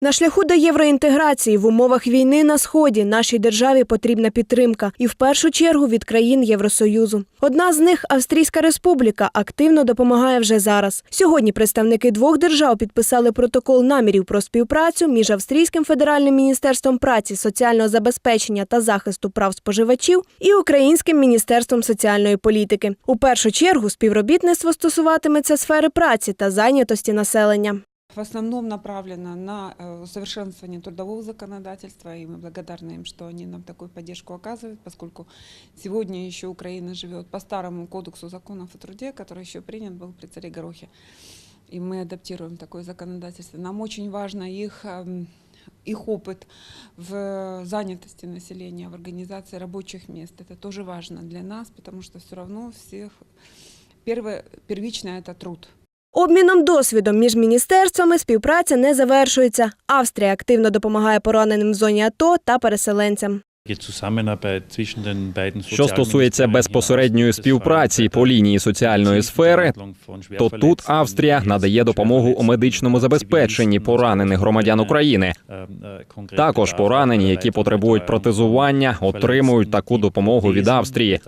На шляху до євроінтеграції в умовах війни на сході нашій державі потрібна підтримка, і в першу чергу від країн Євросоюзу. Одна з них Австрійська Республіка активно допомагає вже зараз. Сьогодні представники двох держав підписали протокол намірів про співпрацю між Австрійським федеральним міністерством праці, соціального забезпечення та захисту прав споживачів і Українським міністерством соціальної політики. У першу чергу співробітництво стосуватиметься сфери праці та зайнятості населення. В основном направлена на э, усовершенствование трудового законодательства, и мы благодарны им, что они нам такую поддержку оказывают, поскольку сегодня еще Украина живет по старому кодексу законов о труде, который еще принят был при царе Горохе. И мы адаптируем такое законодательство. Нам очень важно их, эм, их опыт в занятости населения, в организации рабочих мест. Это тоже важно для нас, потому что все равно всех... Первое, первичное – это труд. Обміном досвідом між міністерствами співпраця не завершується. Австрія активно допомагає пораненим в зоні АТО та переселенцям. Що стосується безпосередньої співпраці по лінії соціальної сфери, то тут Австрія надає допомогу у медичному забезпеченні поранених громадян України. Також поранені, які потребують протезування, отримують таку допомогу від Австрії.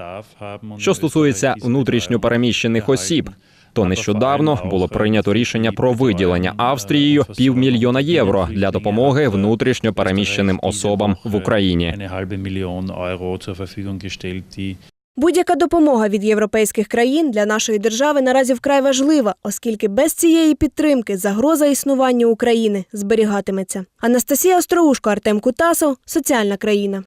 Що стосується внутрішньопереміщених осіб, то нещодавно було прийнято рішення про виділення Австрією півмільйона євро для допомоги внутрішньо переміщеним особам в Україні. Будь-яка допомога від європейських країн для нашої держави наразі вкрай важлива, оскільки без цієї підтримки загроза існуванню України зберігатиметься. Анастасія Остроушко, Артем Кутасов, соціальна країна.